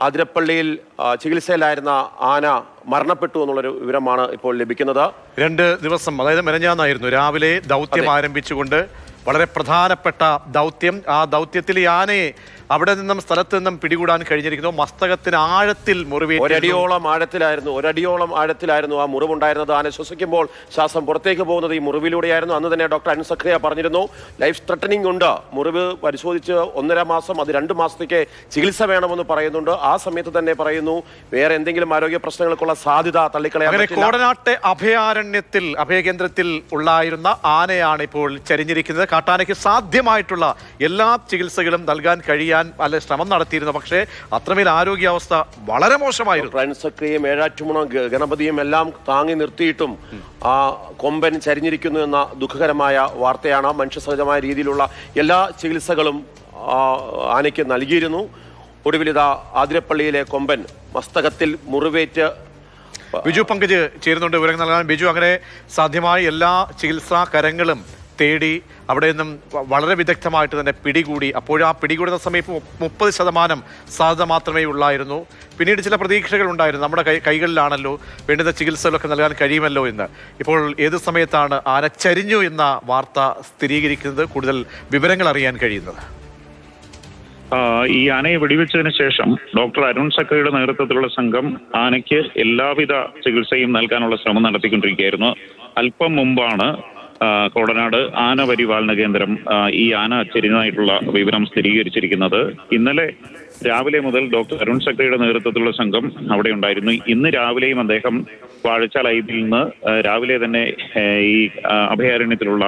അതിരപ്പള്ളിയിൽ ചികിത്സയിലായിരുന്ന ആന മരണപ്പെട്ടു എന്നുള്ളൊരു വിവരമാണ് ഇപ്പോൾ ലഭിക്കുന്നത്. രണ്ട് ദിവസം അതായത് മെനഞ്ഞാന്നായിരുന്നു രാവിലെ ദൗത്യം ആരംഭിച്ചുകൊണ്ട് വളരെ പ്രധാനപ്പെട്ട ദൗത്യം. ആ ദൗത്യത്തിൽ ഈ ആനയെ അവിടെ നിന്നും സ്ഥലത്ത് നിന്നും പിടികൂടാൻ കഴിഞ്ഞിരിക്കുന്നു. മസ്തകത്തിന് ആഴത്തിൽ മുറിവേറ്റ് ഒരടിയോളം ആഴത്തിലായിരുന്നു ഒരടിയോളം ആഴത്തിലായിരുന്നു ആ മുറിവുണ്ടായിരുന്നത്. ആന ശ്വസിക്കുമ്പോൾ ശ്വാസം പുറത്തേക്ക് പോകുന്നത് ഈ മുറിവിലൂടെയായിരുന്നു. അന്ന് തന്നെ ഡോക്ടർ അൻസക്രിയ പറഞ്ഞിരുന്നു ലൈഫ് ത്രട്ടനിങ് ഉണ്ട്. മുറിവ് പരിശോധിച്ച് ഒന്നര മാസം അത് രണ്ട് മാസത്തേക്ക് ചികിത്സ വേണമെന്ന് പറയുന്നുണ്ട്. ആ സമയത്ത് തന്നെ പറയുന്നു വേറെ എന്തെങ്കിലും ആരോഗ്യ പ്രശ്നങ്ങൾക്കുള്ള സാധ്യത തള്ളിക്കളയാൻ. കോടനാട്ടെ അഭയാരണ്യത്തിൽ അഭയകേന്ദ്രത്തിൽ ഉള്ളായിരുന്ന ആനയാണ് ഇപ്പോൾ ചരിഞ്ഞിരിക്കുന്നത്. കാട്ടാനയ്ക്ക് സാധ്യമായിട്ടുള്ള എല്ലാ ചികിത്സകളും നൽകാൻ കഴിയാൻ അല്ലെ ശ്രമം നടത്തിയിരുന്നു. പക്ഷേ അത്രമേൽ ആരോഗ്യാവസ്ഥ വളരെ മോശമായിരുന്നു. സക്രിയം ഏഴാറ്റുമുണം ഗണപതിയും എല്ലാം താങ്ങി നിർത്തിയിട്ടും ആ കൊമ്പൻ ചരിഞ്ഞിരിക്കുന്നു എന്ന ദുഃഖകരമായ വാർത്തയാണ് മനുഷ്യസഹജമായ രീതിയിലുള്ള എല്ലാ ചികിത്സകളും ആനയ്ക്ക് നൽകിയിരുന്നു. ഒടുവിലിത ആതിരപ്പള്ളിയിലെ കൊമ്പൻ മസ്തകത്തിൽ മുറിവേറ്റ് ബിജു പങ്കജ് ചേരുന്നുണ്ട് വിവരങ്ങൾ നൽകാൻ. ബിജു അങ്ങനെ സാധ്യമായ എല്ലാ ചികിത്സാ കരങ്ങളും തേടി അവിടെ നിന്നും വളരെ വിദഗ്ധമായിട്ട് തന്നെ പിടികൂടി. അപ്പോൾ ആ പിടികൂടുന്ന സമയത്ത് മുപ്പത് ശതമാനം സാധ്യത മാത്രമേ ഉള്ളായിരുന്നു. പിന്നീട് ചില പ്രതീക്ഷകൾ ഉണ്ടായിരുന്നു. നമ്മുടെ കൈ കൈകളിലാണല്ലോ വേണ്ടുന്ന ചികിത്സകളൊക്കെ നൽകാൻ കഴിയുമല്ലോ എന്ന്. ഇപ്പോൾ ഏത് സമയത്താണ് ആന ചരിഞ്ഞു എന്ന വാർത്ത സ്ഥിരീകരിക്കുന്നത്? കൂടുതൽ വിവരങ്ങൾ അറിയാൻ കഴിയുന്നത്. ഈ ആനയെ വെടിവെച്ചതിന് ശേഷം ഡോക്ടർ അരുൺ സക്കറിയുടെ നേതൃത്വത്തിലുള്ള സംഘം ആനയ്ക്ക് എല്ലാവിധ ചികിത്സയും നൽകാനുള്ള ശ്രമം നടത്തിക്കൊണ്ടിരിക്കുകയായിരുന്നു. അല്പം മുമ്പാണ് കോടനാട് ആന പരിപാലന കേന്ദ്രം ഈ ആന ചെരിഞ്ഞതായിട്ടുള്ള വിവരം സ്ഥിരീകരിച്ചിരിക്കുന്നത്. ഇന്നലെ രാവിലെ മുതൽ ഡോക്ടർ അരുൺ ശക്തിയുടെ നേതൃത്വത്തിലുള്ള സംഘം അവിടെ ഉണ്ടായിരുന്നു. ഇന്ന് രാവിലെയും അദ്ദേഹം വാഴച്ചാൽ ഐബിൽ നിന്ന് രാവിലെ തന്നെ ഈ അഭയാരണ്യത്തിലുള്ള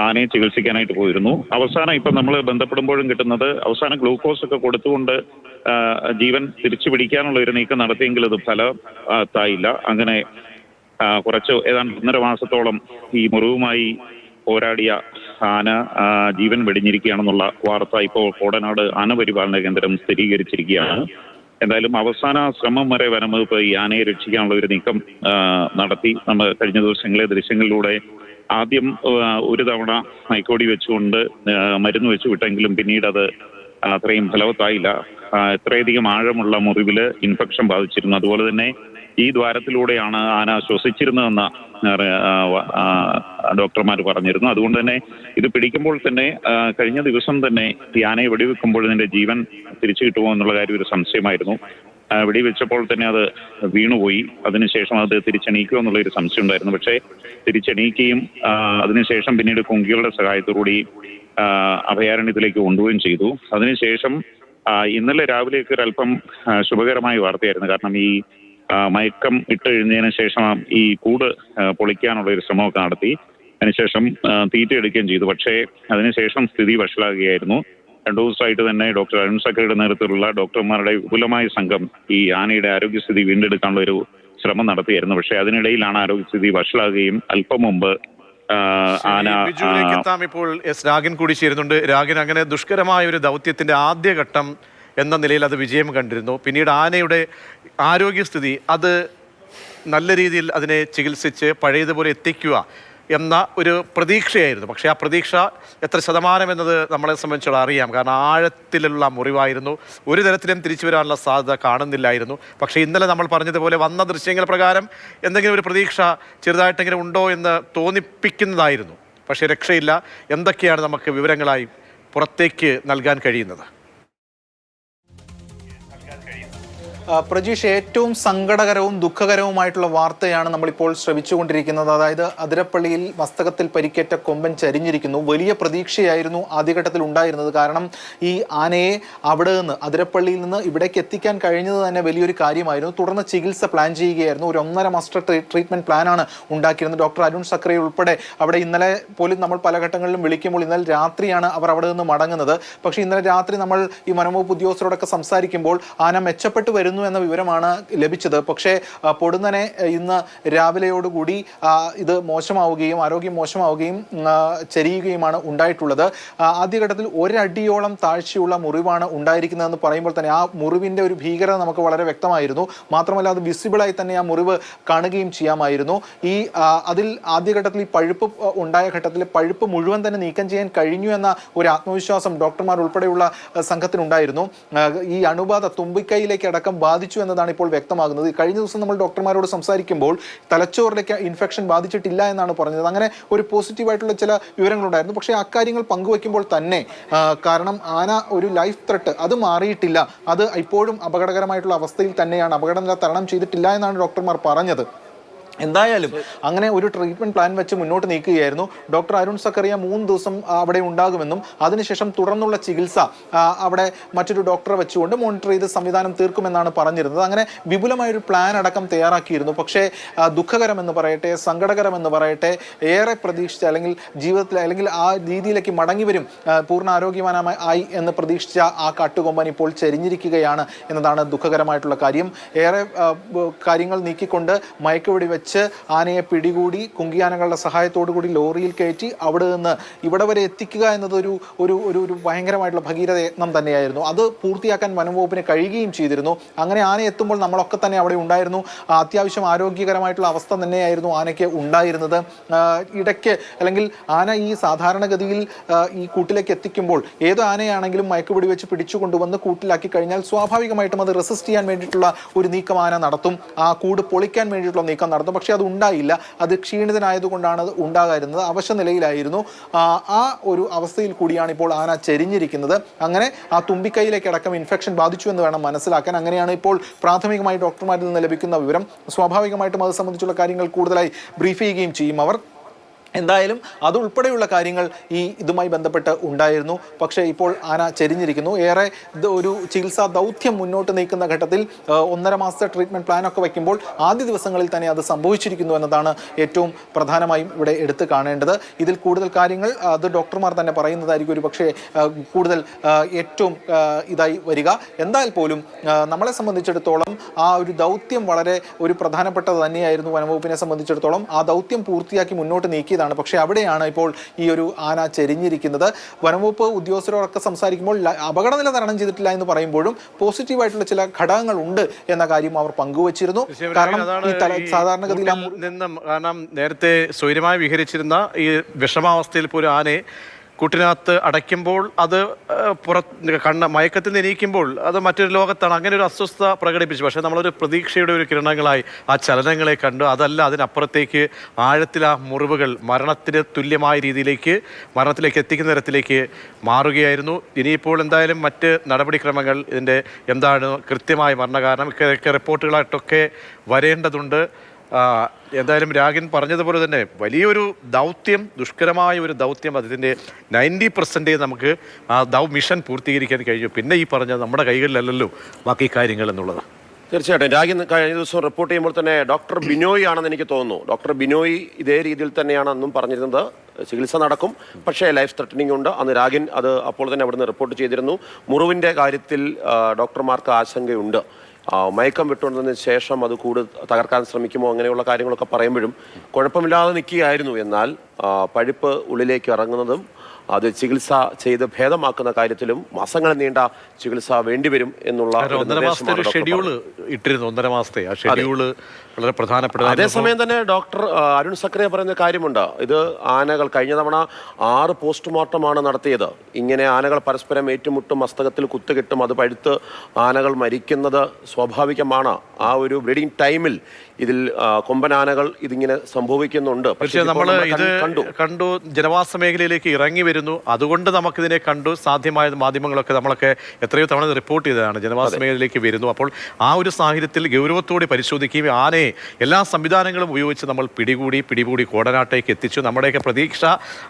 ആനയെ ചികിത്സിക്കാനായിട്ട് പോയിരുന്നു. അവസാനം ഇപ്പം നമ്മൾ ബന്ധപ്പെടുമ്പോഴും കിട്ടുന്നത് അവസാനം ഗ്ലൂക്കോസ് ഒക്കെ കൊടുത്തുകൊണ്ട് ജീവൻ തിരിച്ചു പിടിക്കാനുള്ള ഒരു നീക്കം നടത്തിയെങ്കിൽ അത് ഫലത്തായില്ല അങ്ങനെ കുറച്ച് ഏതാണ്ട് ഒന്നര മാസത്തോളം ഈ മുറിവുമായി പോരാടിയ ആന ജീവൻ വെടിഞ്ഞിരിക്കുകയാണെന്നുള്ള വാർത്ത ഇപ്പോൾ കോടനാട് ആന പരിപാലന കേന്ദ്രം സ്ഥിരീകരിച്ചിരിക്കുകയാണ്. എന്തായാലും അവസാന ശ്രമം വരെ വനംവകുപ്പ് ഈ ആനയെ രക്ഷിക്കാനുള്ള ഒരു നീക്കം നടത്തി. നമ്മൾ കഴിഞ്ഞ ദിവസങ്ങളിലെ ദൃശ്യങ്ങളിലൂടെ ആദ്യം ഒരു തവണ മൈക്കോടി വെച്ചുകൊണ്ട് മരുന്ന് വെച്ച് വിട്ടെങ്കിലും പിന്നീട് അത് അത്രയും ഫലവത്തായില്ല. ഇത്രയധികം ആഴമുള്ള മുറിവിൽ ഇൻഫെക്ഷൻ ബാധിച്ചിരുന്നു. അതുപോലെ തന്നെ ഈ ദ്വാരത്തിലൂടെയാണ് ആന ശ്വസിച്ചിരുന്നതെന്ന് ഡോക്ടർമാർ പറഞ്ഞിരുന്നു. അതുകൊണ്ട് തന്നെ ഇത് പിടിക്കുമ്പോൾ തന്നെ കഴിഞ്ഞ ദിവസം തന്നെ ഈ ആനയെ വെടിവെക്കുമ്പോൾ ഇതിന്റെ ജീവൻ തിരിച്ചു കിട്ടുമോ എന്നുള്ള കാര്യം ഒരു സംശയമായിരുന്നു. വെടിവെച്ചപ്പോൾ തന്നെ അത് വീണുപോയി. അതിനുശേഷം അത് തിരിച്ചെണീക്കുമോ എന്നുള്ള ഒരു സംശയം ഉണ്ടായിരുന്നു. പക്ഷേ തിരിച്ചെണീക്കുകയും അതിനുശേഷം പിന്നീട് കുങ്കികളുടെ സഹായത്തോടുകൂടി അഭയാരണ്യത്തിലേക്ക് കൊണ്ടുപോവുകയും ചെയ്തു. അതിനുശേഷം ഇന്നലെ രാവിലെ ഒക്കെ ഒരല്പം ശുഭകരമായ വാർത്തയായിരുന്നു. കാരണം ഈ മയക്കം ഇട്ടെഴുന്നതിന് ശേഷം ഈ കൂട് പൊളിക്കാനുള്ള ഒരു ശ്രമമൊക്കെ നടത്തി. അതിനുശേഷം തീറ്റയെടുക്കുകയും ചെയ്തു. പക്ഷേ അതിനുശേഷം സ്ഥിതി വഷളാകുകയായിരുന്നു. രണ്ടു ദിവസമായിട്ട് തന്നെ ഡോക്ടർ അരുൺ സക്കറിയുടെ നേതൃത്വത്തിലുള്ള ഡോക്ടർമാരുടെ വിപുലമായ സംഘം ഈ ആനയുടെ ആരോഗ്യസ്ഥിതി വീണ്ടെടുക്കാനുള്ള ഒരു ശ്രമം നടത്തിയായിരുന്നു. പക്ഷേ അതിനിടയിലാണ് ആരോഗ്യസ്ഥിതി വഷളാകുകയും അല്പം മുമ്പ് ആന ഇപ്പോൾ എസ് രാഗൻ കൂടി ചേരുന്നുണ്ട്. രാഗൻ അങ്ങനെ ദുഷ്കരമായ ഒരു ദൗത്യത്തിന്റെ ആദ്യഘട്ടം എന്ന നിലയിൽ അത് വിജയം കണ്ടിരുന്നു. പിന്നീട് ആനയുടെ ആരോഗ്യസ്ഥിതി അത് നല്ല രീതിയിൽ അതിനെ ചികിത്സിച്ച് പഴയതുപോലെ എത്തിക്കുക എന്ന ഒരു പ്രതീക്ഷയായിരുന്നു. പക്ഷേ ആ പ്രതീക്ഷ എത്ര ശതമാനം എന്നത് നമ്മളെ സംബന്ധിച്ചോളം അറിയാം. കാരണം ആഴത്തിലുള്ള മുറിവായിരുന്നു. ഒരു തരത്തിലും തിരിച്ചു വരാനുള്ള സാധ്യത കാണുന്നില്ലായിരുന്നു. പക്ഷേ ഇന്നലെ നമ്മൾ പറഞ്ഞതുപോലെ വന്ന ദൃശ്യങ്ങൾ പ്രകാരം എന്തെങ്കിലും ഒരു പ്രതീക്ഷ ചെറുതായിട്ടെങ്കിലും ഉണ്ടോ എന്ന് തോന്നിപ്പിക്കുന്നതായിരുന്നു. പക്ഷേ രക്ഷയില്ല. എന്തൊക്കെയാണ് നമുക്ക് വിവരങ്ങളായി പുറത്തേക്ക് നൽകാൻ കഴിയുന്നത്? പ്രജീഷ് ഏറ്റവും സങ്കടകരവും ദുഃഖകരവുമായിട്ടുള്ള വാർത്തയാണ് നമ്മളിപ്പോൾ ശ്രമിച്ചുകൊണ്ടിരിക്കുന്നത്. അതായത് അതിരപ്പള്ളിയിൽ മസ്തകത്തിൽ പരിക്കേറ്റ കൊമ്പൻ ചരിഞ്ഞിരിക്കുന്നു. വലിയ പ്രതീക്ഷയായിരുന്നു ആദ്യഘട്ടത്തിൽ ഉണ്ടായിരുന്നത്. കാരണം ഈ ആനയെ അവിടെ നിന്ന് അതിരപ്പള്ളിയിൽ നിന്ന് ഇവിടേക്ക് എത്തിക്കാൻ കഴിഞ്ഞത് തന്നെ വലിയൊരു കാര്യമായിരുന്നു. തുടർന്ന് ചികിത്സ പ്ലാൻ ചെയ്യുകയായിരുന്നു. ഒരു ഒന്നര മാസ്റ്റർ ട്രീറ്റ്മെന്റ് പ്ലാനാണ് ഉണ്ടാക്കിയിരുന്നത്. ഡോക്ടർ അരുൺ സക്രെ ഉൾപ്പെടെ അവിടെ ഇന്നലെ പോലും നമ്മൾ പല ഘട്ടങ്ങളിലും വിളിക്കുമ്പോൾ ഇന്നലെ രാത്രിയാണ് അവർ അവിടെ നിന്ന് മടങ്ങുന്നത്. പക്ഷേ ഇന്നലെ രാത്രി നമ്മൾ ഈ വനംവകുപ്പ് ഉദ്യോഗസ്ഥരോടൊക്കെ സംസാരിക്കുമ്പോൾ ആന മെച്ചപ്പെട്ടു മുന്നോട്ട് വരുന്നു എന്ന വിവരമാണ് ലഭിച്ചത്. പക്ഷേ പൊടുന്നനെ ഇന്ന് രാവിലെയോടുകൂടി ഇത് മോശമാവുകയും ആരോഗ്യം മോശമാവുകയും ചരിയുകയുമാണ് ഉണ്ടായിട്ടുള്ളത്. ആദ്യഘട്ടത്തിൽ ഒരടിയോളം താഴ്ചയുള്ള മുറിവാണ് ഉണ്ടായിരിക്കുന്നതെന്ന് പറയുമ്പോൾ തന്നെ ആ മുറിവിന്റെ ഒരു ഭീകരത നമുക്ക് വളരെ വ്യക്തമായിരുന്നു. മാത്രമല്ല അത് വിസിബിളായി തന്നെ ആ മുറിവ് കാണുകയും ചെയ്യാമായിരുന്നു. ഈ അതിൽ ആദ്യഘട്ടത്തിൽ ഈ പഴുപ്പ് ഉണ്ടായ ഘട്ടത്തിൽ പഴുപ്പ് മുഴുവൻ തന്നെ നീക്കം ചെയ്യാൻ കഴിഞ്ഞു എന്ന ഒരു ആത്മവിശ്വാസം ഡോക്ടർമാർ ഉൾപ്പെടെയുള്ള സംഘത്തിനുണ്ടായിരുന്നു. ഈ അണുബാധ തുമ്പിക്കൈയിലേക്ക് അടക്കം ബാധിച്ചു എന്നതാണ് ഇപ്പോൾ വ്യക്തമാകുന്നത്. കഴിഞ്ഞ ദിവസം നമ്മൾ ഡോക്ടർമാരോട് സംസാരിക്കുമ്പോൾ തലച്ചോറിലേക്ക് ഇൻഫെക്ഷൻ ബാധിച്ചിട്ടില്ല എന്നാണ് പറഞ്ഞത്. അങ്ങനെ ഒരു പോസിറ്റീവായിട്ടുള്ള ചില വിവരങ്ങളുണ്ടായിരുന്നു. പക്ഷേ അക്കാര്യങ്ങൾ പങ്കുവയ്ക്കുമ്പോൾ തന്നെ കാരണം ആന ഒരു ലൈഫ് ത്രെട്ട് അത് മാറിയിട്ടില്ല. അത് ഇപ്പോഴും അപകടകരമായിട്ടുള്ള അവസ്ഥയിൽ തന്നെയാണ്. അപകടം തരണം ചെയ്തിട്ടില്ല എന്നാണ് ഡോക്ടർമാർ പറഞ്ഞത്. എന്തായാലും അങ്ങനെ ഒരു ട്രീറ്റ്മെന്റ് പ്ലാൻ വെച്ച് മുന്നോട്ട് നീക്കുകയായിരുന്നു. ഡോക്ടർ അരുൺ സക്കറിയ മൂന്ന് ദിവസം അവിടെ ഉണ്ടാകുമെന്നും അതിനുശേഷം തുടർന്നുള്ള ചികിത്സ അവിടെ മറ്റൊരു ഡോക്ടറെ വെച്ചുകൊണ്ട് മോണിറ്റർ ചെയ്ത് സംവിധാനം തീർക്കുമെന്നാണ് പറഞ്ഞിരുന്നത്. അങ്ങനെ വിപുലമായ ഒരു പ്ലാൻ അടക്കം തയ്യാറാക്കിയിരുന്നു. പക്ഷേ ദുഃഖകരമെന്ന് പറയട്ടെ സങ്കടകരമെന്ന് പറയട്ടെ ഏറെ പ്രതീക്ഷിച്ച അല്ലെങ്കിൽ ജീവിതത്തിൽ അല്ലെങ്കിൽ ആ രീതിയിലേക്ക് മടങ്ങി വരും പൂർണ ആരോഗ്യവാനായി എന്ന് പ്രതീക്ഷിച്ച ആ കാട്ടുകൊമ്പൻ ഇപ്പോൾ ചെരിഞ്ഞിരിക്കുകയാണ് എന്നതാണ് ദുഃഖകരമായിട്ടുള്ള കാര്യം. ഏറെ കാര്യങ്ങൾ നീക്കിക്കൊണ്ട് മയക്കുവെടി വെച്ച് ആനയെ പിടികൂടി കുങ്കിയാനകളുടെ സഹായത്തോടു കൂടി ലോറിയിൽ കയറ്റി അവിടെ നിന്ന് ഇവിടെ വരെ എത്തിക്കുക എന്നതൊരു ഒരു ഒരു ഒരു ഭയങ്കരമായിട്ടുള്ള ഭഗീരഥ യത്നം തന്നെയായിരുന്നു. അത് പൂർത്തിയാക്കാൻ വനംവകുപ്പിന് കഴിയുകയും ചെയ്തിരുന്നു. അങ്ങനെ ആന എത്തുമ്പോൾ നമ്മളൊക്കെ തന്നെ അവിടെ ഉണ്ടായിരുന്നു. അത്യാവശ്യം ആരോഗ്യകരമായിട്ടുള്ള അവസ്ഥ തന്നെയായിരുന്നു ആനയ്ക്ക് ഉണ്ടായിരുന്നത്. ഇടയ്ക്ക് അല്ലെങ്കിൽ ആന ഈ സാധാരണഗതിയിൽ ഈ കൂട്ടിലേക്ക് എത്തിക്കുമ്പോൾ ഏത് ആനയാണെങ്കിലും മയക്കുപിടി വെച്ച് പിടിച്ചു കൊണ്ടുവന്ന് കൂട്ടിലാക്കി കഴിഞ്ഞാൽ സ്വാഭാവികമായിട്ടും അത് റെസിസ്റ്റ് ചെയ്യാൻ വേണ്ടിയിട്ടുള്ള ഒരു നീക്കം ആന നടത്തും. ആ കൂട് പൊളിക്കാൻ വേണ്ടിയിട്ടുള്ള നീക്കം നടത്തും. പക്ഷേ അത് ഉണ്ടായില്ല. അത് ക്ഷീണിതനായതുകൊണ്ടാണ് അത് ഉണ്ടാകാതിരുന്നത്. അവശ നിലയിലായിരുന്നു. ആ, ഒരു അവസ്ഥയിൽ കൂടിയാണ് ഇപ്പോൾ ആന ചെരിഞ്ഞിരിക്കുന്നത്. അങ്ങനെ ആ തുമ്പിക്കൈയിലേക്ക് അടക്കം ഇൻഫെക്ഷൻ ബാധിച്ചു എന്ന് വേണം മനസ്സിലാക്കാൻ. അങ്ങനെയാണ് ഇപ്പോൾ പ്രാഥമികമായി ഡോക്ടർമാരിൽ നിന്ന് ലഭിക്കുന്ന വിവരം. സ്വാഭാവികമായിട്ടും അത് സംബന്ധിച്ചുള്ള കാര്യങ്ങൾ കൂടുതലായി ബ്രീഫ് ചെയ്യുകയും ചെയ്യും അവർ. എന്തായാലും അതുൾപ്പെടെയുള്ള കാര്യങ്ങൾ ഈ ഇതുമായി ബന്ധപ്പെട്ട് ഉണ്ടായിരുന്നു. പക്ഷേ ഇപ്പോൾ ആന ചെരിഞ്ഞിരിക്കുന്നു. ഏറെ ഒരു ചികിത്സാ ദൗത്യം മുന്നോട്ട് നീക്കുന്ന ഘട്ടത്തിൽ ഒന്നര മാസത്തെ ട്രീറ്റ്മെന്റ് പ്ലാനൊക്കെ വയ്ക്കുമ്പോൾ ആദ്യ ദിവസങ്ങളിൽ തന്നെ അത് സംഭവിച്ചിരിക്കുന്നു എന്നതാണ് ഏറ്റവും പ്രധാനമായും ഇവിടെ എടുത്തു കാണേണ്ടത്. ഇതിൽ കൂടുതൽ കാര്യങ്ങൾ അത് ഡോക്ടർമാർ തന്നെ പറയുന്നതായിരിക്കും ഒരു പക്ഷേ കൂടുതൽ ഏറ്റവും ഇതായി വരിക. എന്തായാൽ പോലും നമ്മളെ സംബന്ധിച്ചിടത്തോളം ആ ഒരു ദൗത്യം വളരെ ഒരു പ്രധാനപ്പെട്ടത് തന്നെയായിരുന്നു വനംവകുപ്പിനെ സംബന്ധിച്ചിടത്തോളം. ആ ദൗത്യം പൂർത്തിയാക്കി മുന്നോട്ട് നീക്കിയതാണ് പക്ഷേ അവിടെയാണ് ഇപ്പോൾ ഈ ഒരു ആന ചെരിഞ്ഞിരിക്കുന്നത്. വനംവകുപ്പ് ഉദ്യോഗസ്ഥരോടൊക്കെ സംസാരിക്കുമ്പോൾ അപകടനില തരണം ചെയ്തിട്ടില്ല എന്ന് പറയുമ്പോഴും പോസിറ്റീവായിട്ടുള്ള ചില ഘടകങ്ങൾ ഉണ്ട് എന്ന കാര്യം അവർ പങ്കുവച്ചിരുന്നു. കാരണം ഈ സാധാരണഗതിയിൽ നിന്നും കാരണം നേരത്തെ സ്വൈര്യമായി വിഹരിച്ചിരുന്ന ഈ വിഷമാവസ്ഥയിൽ പോലും ആനയെ കൂട്ടിനകത്ത് അടയ്ക്കുമ്പോൾ അത് പുറ കണ്ണ മയക്കത്തിൽ നിന്നിരിക്കുമ്പോൾ അത് മറ്റൊരു ലോകത്താണ്. അങ്ങനെ ഒരു അസ്വസ്ഥത പ്രകടിപ്പിച്ചു. പക്ഷേ നമ്മളൊരു പ്രതീക്ഷയുടെ ഒരു കിരണങ്ങളായി ആ ചലനങ്ങളെ കണ്ടു. അതല്ല അതിനപ്പുറത്തേക്ക് ആഴത്തിൽ ആ മുറിവുകൾ മരണത്തിന് തുല്യമായ രീതിയിലേക്ക് മരണത്തിലേക്ക് എത്തിക്കുന്ന തരത്തിലേക്ക് മാറുകയായിരുന്നു. ഇനിയിപ്പോൾ എന്തായാലും മറ്റ് നടപടിക്രമങ്ങൾ ഇതിന്റെ എന്താണ് കൃത്യമായ മരണകാരണം ഇതൊക്കെ റിപ്പോർട്ടുകളായിട്ടൊക്കെ വരേണ്ടതുണ്ട്. എന്തായാലും രാഗൻ പറഞ്ഞതുപോലെ തന്നെ വലിയൊരു ദൗത്യം ദുഷ്കരമായ ഒരു ദൗത്യം അതിന്റെ നയന്റി പെർസെന്റേജ് നമുക്ക് ആ ദൗ മിഷൻ പൂർത്തീകരിക്കാൻ കഴിയും പിന്നെ ഈ പറഞ്ഞ നമ്മുടെ കൈകളിലല്ലല്ലോ ബാക്കി കാര്യങ്ങൾ എന്നുള്ളത്. തീർച്ചയായിട്ടും. രാഗി കഴിഞ്ഞ ദിവസം റിപ്പോർട്ട് ചെയ്യുമ്പോൾ തന്നെ ഡോക്ടർ ബിനോയ് ആണെന്ന് എനിക്ക് തോന്നുന്നു. ഡോക്ടർ ബിനോയ് ഇതേ രീതിയിൽ തന്നെയാണ് അന്നും പറഞ്ഞിരുന്നത്. ചികിത്സ നടക്കും. പക്ഷേ ലൈഫ് ത്രെട്ടനിങ് ഉണ്ട്. അന്ന് രാഗിൻ അത് അപ്പോൾ തന്നെ അവിടുന്ന് റിപ്പോർട്ട് ചെയ്തിരുന്നു. മുറിവിന്റെ കാര്യത്തിൽ ഡോക്ടർമാർക്ക് ആശങ്കയുണ്ട്. മയക്കം വിട്ടുകൊണ്ടതിന് ശേഷം അത് കൂടുതൽ തകർക്കാൻ ശ്രമിക്കുമോ അങ്ങനെയുള്ള കാര്യങ്ങളൊക്കെ പറയുമ്പോഴും കുഴപ്പമില്ലാതെ നിൽക്കുകയായിരുന്നു. എന്നാൽ പഴുപ്പ് ഉള്ളിലേക്ക് ഇറങ്ങുന്നതും അത് ചികിത്സ ചെയ്ത് ഭേദമാക്കുന്ന കാര്യത്തിലും മാസങ്ങൾ നീണ്ട ചികിത്സ വേണ്ടിവരും എന്നുള്ള ഒരു ഒന്നര മാസത്തെ ഒരു നിർദ്ദേശമാണ് ഇട്ടിരുന്നു ഒന്നര മാസത്തെ. ആ ഷെഡ്യൂൾ വളരെ പ്രധാനപ്പെട്ട അതേസമയം തന്നെ ഡോക്ടർ അരുൺ സക്രിയ പറയുന്ന കാര്യമുണ്ട്. ഇത് ആനകൾ കഴിഞ്ഞ തവണ ആറ് പോസ്റ്റ്മോർട്ടമാണ് നടത്തിയത്. ഇങ്ങനെ ആനകൾ പരസ്പരം ഏറ്റുമുട്ടും മസ്തകത്തിൽ കുത്തുകിട്ടും അത് പഴുത്ത് ആനകൾ മരിക്കുന്നത് സ്വാഭാവികമാണ്. ആ ഒരു ബ്രീഡിംഗ് ടൈമിൽ ഇതിൽ കൊമ്പനാനകൾ ഇതിങ്ങനെ സംഭവിക്കുന്നുണ്ട്. പക്ഷേ നമ്മൾ നമ്മൾ ഇത് കണ്ടു. കണ്ടു ജനവാസ മേഖലയിലേക്ക് ഇറങ്ങി വരുന്നു അതുകൊണ്ട് നമുക്കിതിനെ കണ്ടു. സാധ്യമായ മാധ്യമങ്ങളൊക്കെ നമ്മളൊക്കെ എത്രയോ തവണ റിപ്പോർട്ട് ചെയ്തതാണ്. ജനവാസ മേഖലയിലേക്ക് വരുന്നു. അപ്പോൾ ആ ഒരു സാഹചര്യത്തിൽ ഗൗരവത്തോടെ പരിശോധിക്കുകയും ആനയെ എല്ലാ സംവിധാനങ്ങളും ഉപയോഗിച്ച് നമ്മൾ പിടികൂടി പിടികൂടി കോടനാട്ടേക്ക് എത്തിച്ചു. നമ്മുടെയൊക്കെ പ്രതീക്ഷ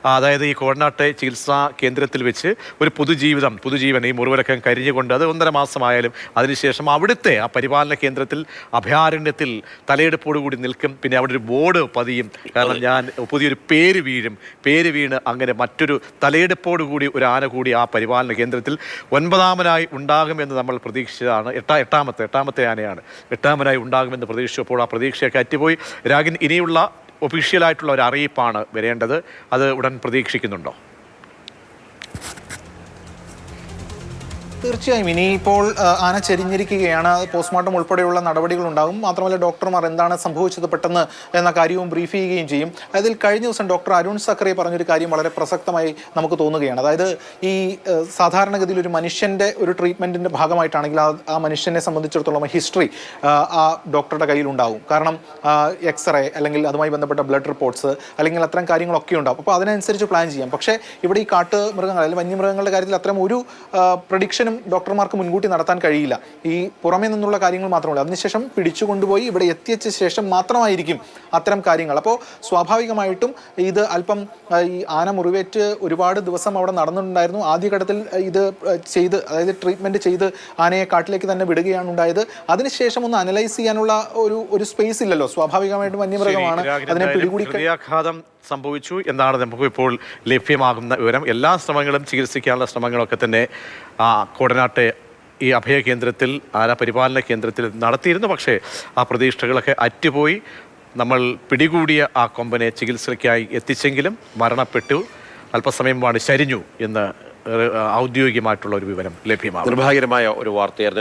അതായത് ഈ കോടനാട്ടെ ചികിത്സാ കേന്ദ്രത്തിൽ വെച്ച് ഒരു പുതുജീവിതം പുതുജീവൻ ഈ മുറിവരക്കം കരിഞ്ഞുകൊണ്ട് അത് ഒന്നര മാസമായാലും അതിനുശേഷം അവിടുത്തെ ആ പരിപാലന കേന്ദ്രത്തിൽ അഭയാരണ്യത്തിൽ തലയെടുപ്പോടുകൂടി നിൽക്കും. പിന്നെ അവിടെ ഒരു ബോർഡ് പതിയും. കാരണം ഞാൻ പുതിയൊരു പേര് വീഴും. പേര് വീണ് അങ്ങനെ മറ്റൊരു തലയെടുപ്പോടുകൂടി ഒരു ആന കൂടി ആ പരിപാലന കേന്ദ്രത്തിൽ ഒൻപതാമനായി ഉണ്ടാകുമെന്ന് നമ്മൾ പ്രതീക്ഷിച്ചതാണ്. എട്ടാ എട്ടാമത്തെ എട്ടാമത്തെ ആനയാണ്. എട്ടാമനായി ഉണ്ടാകുമെന്ന് പ്രതീക്ഷിച്ചപ്പോൾ ആ പ്രതീക്ഷയൊക്കെ അറ്റുപോയി രാഗിൻ ഇനിയുള്ള ഒഫീഷ്യലായിട്ടുള്ള ഒരു അറിയിപ്പാണ് വരേണ്ടത്. അത് ഉടൻ പ്രതീക്ഷിക്കുന്നുണ്ടോ? തീർച്ചയായും. ഇനിയിപ്പോൾ ആന ചെരിഞ്ഞിരിക്കുകയാണ്. പോസ്റ്റ്മോർട്ടം ഉൾപ്പെടെയുള്ള നടപടികൾ ഉണ്ടാകും. മാത്രമല്ല ഡോക്ടർമാർ എന്താണ് സംഭവിച്ചത് പെട്ടെന്ന് എന്ന കാര്യവും ബ്രീഫ് ചെയ്യുകയും ചെയ്യും. അതിൽ കഴിഞ്ഞ ദിവസം ഡോക്ടർ അരുൺ സക്കറെ പറഞ്ഞൊരു കാര്യം വളരെ പ്രസക്തമായി നമുക്ക് തോന്നുകയാണ്. അതായത് ഈ സാധാരണഗതിയിൽ ഒരു മനുഷ്യന്റെ ഒരു ട്രീറ്റ്മെന്റിന്റെ ഭാഗമായിട്ടാണെങ്കിൽ ആ മനുഷ്യനെ സംബന്ധിച്ചിടത്തോളം ഹിസ്റ്ററി ആ ഡോക്ടറുടെ കയ്യിൽ ഉണ്ടാവും. കാരണം എക്സ്റേ അല്ലെങ്കിൽ അതുമായി ബന്ധപ്പെട്ട ബ്ലഡ് റിപ്പോർട്ട്സ് അല്ലെങ്കിൽ അത്തരം കാര്യങ്ങളൊക്കെ ഉണ്ടാവും. അപ്പോൾ അതിനനുസരിച്ച് പ്ലാൻ ചെയ്യാം. പക്ഷേ ഇവിടെ ഈ കാട്ട് മൃഗങ്ങൾ അല്ലെങ്കിൽ വന്യമൃഗങ്ങളുടെ കാര്യത്തിൽ അത്തരം ഒരു പ്രഡിക്ഷനും ഡോക്ടർമാർക്ക് മുൻകൂട്ടി നടത്താൻ കഴിയില്ല. ഈ പുറമേ നിന്നുള്ള കാര്യങ്ങൾ മാത്രമല്ല. അതിനുശേഷം പിടിച്ചു കൊണ്ടുപോയി ഇവിടെ എത്തിയച്ച ശേഷം മാത്രമായിരിക്കും അത്തരം കാര്യങ്ങൾ. അപ്പോൾ സ്വാഭാവികമായിട്ടും ഇത് അല്പം ഈ ആന മുറിവേറ്റ് ഒരുപാട് ദിവസം അവിടെ നടന്നിട്ടുണ്ടായിരുന്നു. ആദ്യഘട്ടത്തിൽ ഇത് ചെയ്ത് അതായത് ട്രീറ്റ്മെന്റ് ചെയ്ത് ആനയെ കാട്ടിലേക്ക് തന്നെ വിടുകയാണ് ഉണ്ടായത്. അതിനുശേഷം ഒന്ന് അനലൈസ് ചെയ്യാനുള്ള ഒരു ഒരു സ്പേസ് ഇല്ലല്ലോ. സ്വാഭാവികമായിട്ടും വന്യമൃഗമാണ്. അതിനെ പിടികൂടി സംഭവിച്ചു എന്നാണ് നമുക്ക് ഇപ്പോൾ ലഭ്യമാകുന്ന വിവരം. എല്ലാ ശ്രമങ്ങളും ചികിത്സിക്കാനുള്ള ശ്രമങ്ങളൊക്കെ തന്നെ ആ കോടനാട്ടെ ഈ അഭയ കേന്ദ്രത്തിൽ ആന പരിപാലന കേന്ദ്രത്തിൽ നടത്തിയിരുന്നു. പക്ഷേ ആ പ്രതീക്ഷകളൊക്കെ അറ്റുപോയി. നമ്മൾ പിടികൂടിയ ആ കൊമ്പനെ ചികിത്സയ്ക്കായി എത്തിച്ചെങ്കിലും മരണപ്പെട്ടു. അല്പസമയം പാട് ശരിഞ്ഞു എന്ന് ഔദ്യോഗികമായിട്ടുള്ള ഒരു വിവരം ലഭ്യമാണ് നിർഭാഗ്യകരമായ ഒരു വാർത്തയായിരുന്നു.